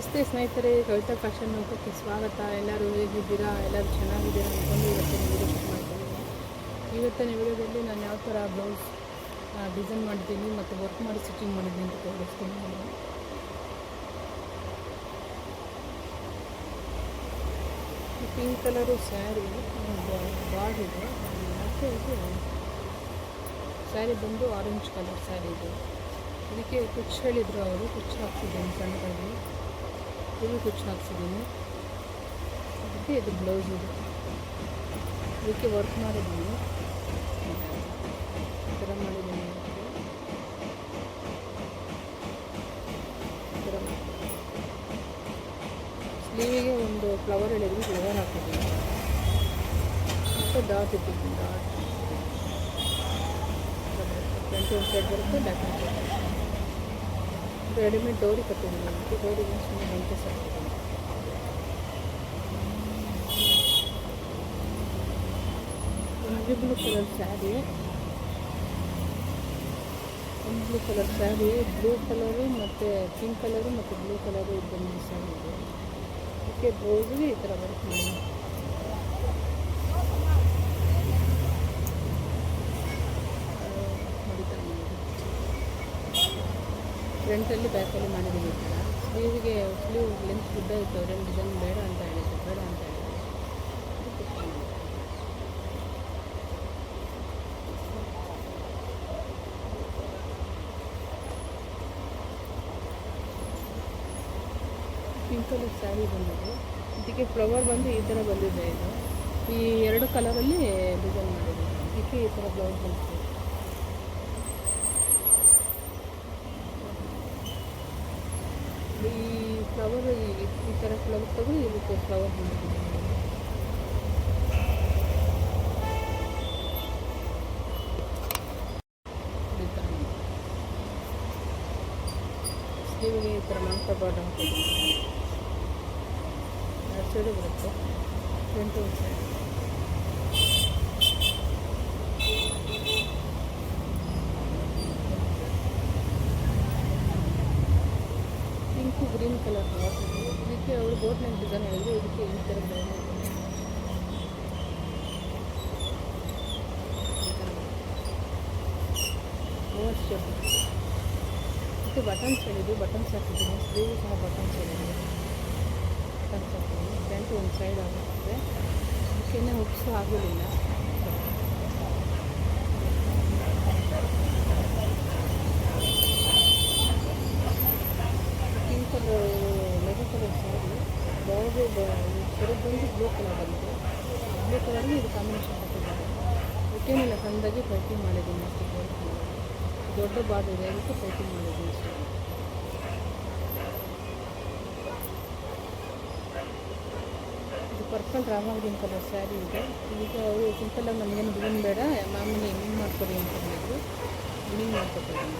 ನಮಸ್ತೆ ಸ್ನೇಹಿತರೆ, ಕವಿತಾ ಫ್ಯಾಷನ್ ನೋಟಕ್ಕೆ ಸ್ವಾಗತ. ಎಲ್ಲರೂ ಹೇಗಿದ್ದೀರಾ? ಎಲ್ಲರೂ ಚೆನ್ನಾಗಿದ್ದೀರಾ ಅಂದ್ಕೊಂಡು ಇವತ್ತಿನ ವಿಡಿಯೋ ಶೂಟ್ ಮಾಡ್ತಿದ್ದೀನಿ ಇವತ್ತಿನ ವಿಡಿಯೋದಲ್ಲಿ ನಾನು ಯಾವ ಥರ ಬ್ಲೌಸ್ ಡಿಸೈನ್ ಮಾಡಿದ್ದೀನಿ ಮತ್ತು ವರ್ಕ್ ಮಾಡಿ ಸ್ಟಿಚಿಂಗ್ ಮಾಡಿದ್ದೀನಿ ಅಂತ ತೋರಿಸ್ತೀನಿ ನಾನು ಪಿಂಕ್ ಕಲರು ಸ್ಯಾರಿ ಬಾರ್ಡ್ ಇದೆ ಮತ್ತು ಇದು? ಸ್ಯಾರಿ ಬಂದು ಆರೆಂಜ್ ಕಲರ್ ಸ್ಯಾರಿ ಇದೆ. ಇದಕ್ಕೆ ಕುಚ್ಚು ಹೇಳಿದರು ಅವರು, ಕುಚ್ಚು ಹಾಕ್ತಿದ್ದೀನಿ ಸಣ್ಣದಾಗಿ. ಇದು ಕುಚ್ಚು ಹಾಕ್ಸಿದ್ದೀನಿ. ಅದಕ್ಕೆ ಇದು ಬ್ಲೌಸ್ ಇದೆ. ಇದಕ್ಕೆ ವರ್ಕ್ ಮಾಡಿದ್ದೀನಿ. ಈ ಥರ ಮಾಡಿದ್ದೀನಿ. ಈ ಥರ ಸ್ಲೀವಿಗೆ ಒಂದು ಫ್ಲವರ್ ಹೇಳಿದ್ವಿ ಫ್ಲವರ್ ಹಾಕಿದ್ದೀನಿ ಮತ್ತು ಡಾಟ್ ಇಟ್ಟಿದ್ದೀನಿ ಡಾಟ್ ಫ್ರಂಟ್ ಒಂದು ಸೈಡ್ ಬರುತ್ತೆ ಬ್ಯಾಕ್ ಒಂದು ಬರುತ್ತೆ ರೆಡಿಮೇಡ್ ಡೋರಿ ಕಟ್ಟಿದ್ದೀನಿ. ಅದಕ್ಕೆ ಡೋರಿಗೆ ಸುಮ್ಮನೆ ಗಂಟೆ ಸಾಕಿದ್ದೀನಿ ಒಂದು blue colour sari blue colour sari blue colour ಮತ್ತು ಪಿಂಕ್ ಕಲರು ಮತ್ತು ಬ್ಲೂ ಕಲರು ಇಬ್ಬರು ಸ್ಯಾರಿ ಇದೆ. ಅದಕ್ಕೆ ಬ್ಲೌಸ್ಗೆ ಈ ಥರ ವರ್ಕ್ ಮಾಡಿ ಫ್ರಂಟಲ್ಲಿ ಬ್ಯಾಕಲ್ಲಿ ಮಾಡಿದ್ದೀನಿ ಈ ಥರ ಸ್ಲೀವಿಗೆ, ಸ್ಲೀವ್ ಲೆಂತ್ ಉದ್ದ ಇತ್ತು. ಎರಡು ಡಿಸೈನ್ ಬೇಡ ಅಂತ ಹೇಳಿದ್ರು. ಬೇಡ ಅಂತ ಹೇಳಿದ್ರು. ಪಿಂಕ್ ಕಲರ್ ಸ್ಯಾರಿ ಬಂದಿದೆ. ಇದಕ್ಕೆ ಫ್ಲವರ್ ಬಂದು ಈ ಥರ ಬಂದಿದೆ ಇದು. ಈ ಎರಡು ಕಲರಲ್ಲಿ ಡಿಸೈನ್ ಮಾಡಿದೆ ಇದಕ್ಕೆ ಈ ಥರ ಬ್ಲೌಸ್ ಬಂದಿದೆ. ಈ ಫ್ಲವರ್ ಈ ಥರ ಫ್ಲವರ್ ತಗೊಂಡು ಇದಕ್ಕೆ ಫ್ಲವರ್ ಮಾಡಿದ್ದೀನಿ ಈ ಥರ ಸ್ಲೀವಿಗೆ ಈ ಥರ ಮಂಕ ಬಾರ್ಡರ್ ಹಾಕಿದ್ದೀನಿ ಎರಡು ಸೈಡು ಬರುತ್ತೆ. ಫ್ರಂಟ್ ಒಂದು ಸೈಡ್ ಗ್ರೀನ್ ಕಲರ್ ಬಾಟ್ ಇದಕ್ಕೆ ಅವರು ಬೋಟ್ನಾಗ ಡಿಸೈನ್ ಹೇಳಿದ್ರು ಇದಕ್ಕೆ ಈ ಥರ ಮತ್ತು ಬಟನ್ಸ್ ಹೇಳಿದ್ದು ಬಟನ್ಸ್ ಹಾಕಿದ್ದೀನಿ. ಸ್ಲೀವ್ ಸಹ ಬಟನ್ಸ್ ಹೇಳಿದ್ರು ಬಟನ್ಸ್ ಹಾಕಿದ್ದೀನಿ. ಪ್ಯಾಂಟು ಒಂದು ಸೈಡ್ ಆಗುತ್ತೆ. ಅದಕ್ಕೆ ಹುಕ್ಸು ಆಗಲಿಲ್ಲ ಪಿಂಕ್ ಕಲರ್ ಮೆರು ಕಲರ್ ಸ್ಯಾರಿ ಬಾರ್ಡ್ರು ಸೆರಗ್ ಬಂದು ಬ್ಲೂ ಕಲರ್ ಬ್ಲೂ ಇದು ಕಾಂಬಿನೇಷನ್ ಕೊಟ್ಟಿದ್ದಾರೆ ಇದಕ್ಕೇನಿಲ್ಲ ಸಣ್ಣದಾಗಿ ಪೈಪಿಂಗ್ ಮಾಡಿದ್ದೀನಿ ಅಷ್ಟು ದೊಡ್ಡ ಬಾರ್ಡರ್ ಇದೆ, ಅದಕ್ಕೆ ಪೈಪಿಂಗ್ ಮಾಡಿದ್ದೀನಿ ಇದು ಪರ್ಪಲ್ ರಾಮಾಗ್ರೀನ್ ಕಲರ್ ಸ್ಯಾರಿ ಇದೆ. ಈಗ ಅವರು ಸಿಂಪಲ್ಲಾಗಿ ನಮಗೇನು ಡಿಸೈನ್ ಬೇಡ ಮಾಮೂಲಿ ಹೆಂಗೆ ಮಾಡ್ಕೊಡಿ ಅಂತ ಹೇಳಿದ್ರು. ಹೆಂಗೆ ಮಾಡ್ಕೊಟ್ಟಿದ್ದೀನಿ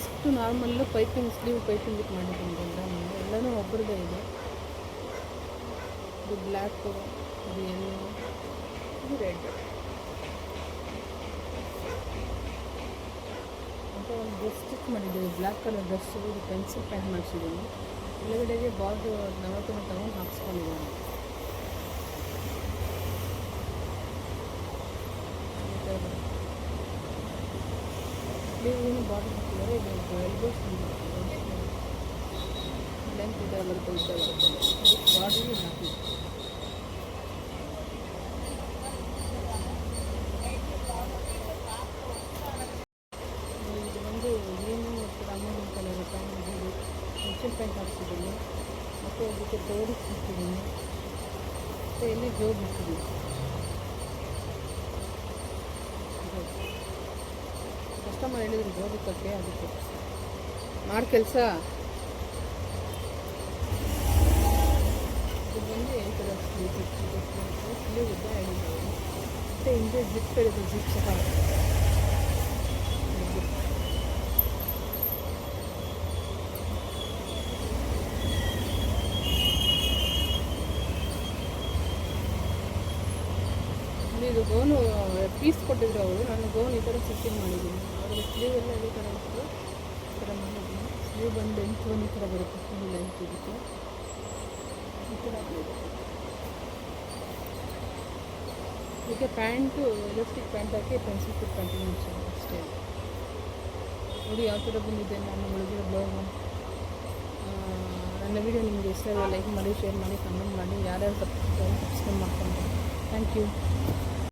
ಇಷ್ಟು ನಾರ್ಮಲ್ಲು ಪೈಪಿಂಗ್ ಸ್ಲೀವ್ ಪೈಪಿಂಗ್ ಇಟ್ಟು ಮಾಡಿದ್ದೀನಿ ಎಲ್ಲ ಎಲ್ಲನೂ ಒಬ್ಬರದೇ ಇದೆ. ಇದು ಬ್ಲ್ಯಾಕು ಇದು ಎಲ್ಲೋ ಇದು ರೆಡ್ ಅಂತ ಒಂದು ಡ್ರೆಸ್ ಸ್ಟಿಚ್ ಮಾಡಿದ್ದೀವಿ ಬ್ಲ್ಯಾಕ್ ಕಲರ್ ಡ್ರೆಸ್ಸು ಇದು ಪೆನ್ಸಿಲ್ ಪ್ಯಾಂಟ್ ಮಾಡಿಸಿದ್ದೀನಿ. ಒಳಗಡೆಗೆ ಬಾರ್ಡ್ರು ನವತನ ತಗೊಂಡು ಹಾಕ್ಸ್ಕೊಂಡಿದ್ದೀನಿ. ಸ್ಲೀವ್ ಬಾರ್ಡರ್ ಹಾಕಿದ್ದಾರೆ ಇದು ಎಲ್ಬೋಸ್ ಲೆಂತ್ ಇದೆ ಬರುತ್ತೆ ಉದ್ದ ಬರುತ್ತೆ ಬಾರ್ಡರ್ಗೆ ಹಾಕಿ ಇದು ಬಂದು ಗ್ರೀನು ಮತ್ತು ರಾಮೂರಿನ ಕಲರ್ ಪ್ಯಾಂಟ್ ಇದು ಮಿಷನ್ ಪ್ಯಾಂಟ್ ಹಾಕ್ಸಿದ್ದೀನಿ ಮತ್ತು ಅದಕ್ಕೆ ಡೋರಿ ಹಾಕ್ತಿದ್ದೀನಿ ಮತ್ತು ಎಲ್ಲಿ ಜೋಬ್ ಕಸ್ಟಮರ್ ಹೇಳಿದ್ರು ಇಕ್ಕಕ್ಕೆ ಅದಕ್ಕೆ. ಮಾಡಿ ಕೆಲಸ. ಇದು ಬಂದು ಎಂಟು ಸ್ಲೀವ್ ಉದ್ದ ಮತ್ತು ಹಿಂದೆ ಜಿಪ್ ಹೇಳಿದ್ರು, ಜಿಪ್ ಸಹ. ಇದು ಗೌನು ಪೀಸ್ ಕೊಟ್ಟಿದ್ರು ಅವರು. ನಾನು ಗೌನ್ ಈ ಥರ ಸ್ಟಿಚಿಂಗ್ ಮಾಡಿದ್ದೀನಿ. ಆದರೆ ಸ್ಲೀವ್ ಎಲ್ಲ ಈ ಥರ ಇತ್ತು. ಈ ಥರ ಮಾಡಿದ್ದೀನಿ. ಸ್ಲೀವ್ ಬಂದು ಲೆಂತ್ ಒಂದು ಈ ಥರ ಬರುತ್ತೆ. ಫುಲ್ ಲೆಂತ್ ಇದಕ್ಕೆ ಈ ಥರ ಇದೆ ಇದಕ್ಕೆ ಪ್ಯಾಂಟು ಎಲಾಸ್ಟಿಕ್ ಪ್ಯಾಂಟ್ ಹಾಕಿ ಪೆನ್ಸಿಲ್ ಫಿಟ್ ಕಂಟಿನ್ಯೂ ಅಷ್ಟೇ. ನೋಡಿ ಯಾವ ಥರ ಬಂದಿದೆ. ನಾನು ಒಳಗಿರೋ ಬ್ಲೌಸು ನನ್ನ ವಿಡಿಯೋ ನಿಮಗೆ ಇಷ್ಟ ಲೈಕ್ ಮಾಡಿ ಶೇರ್ ಮಾಡಿ ಕಮೆಂಟ್ ಮಾಡಿ. ಯಾರ್ಯಾರು ಸಬ್ಸ್ಕ್ರೈಬ್ ಸಬ್ಸ್ಕ್ರೈಬ್ ಮಾಡ್ಕೊಂಡು ಥ್ಯಾಂಕ್ ಯು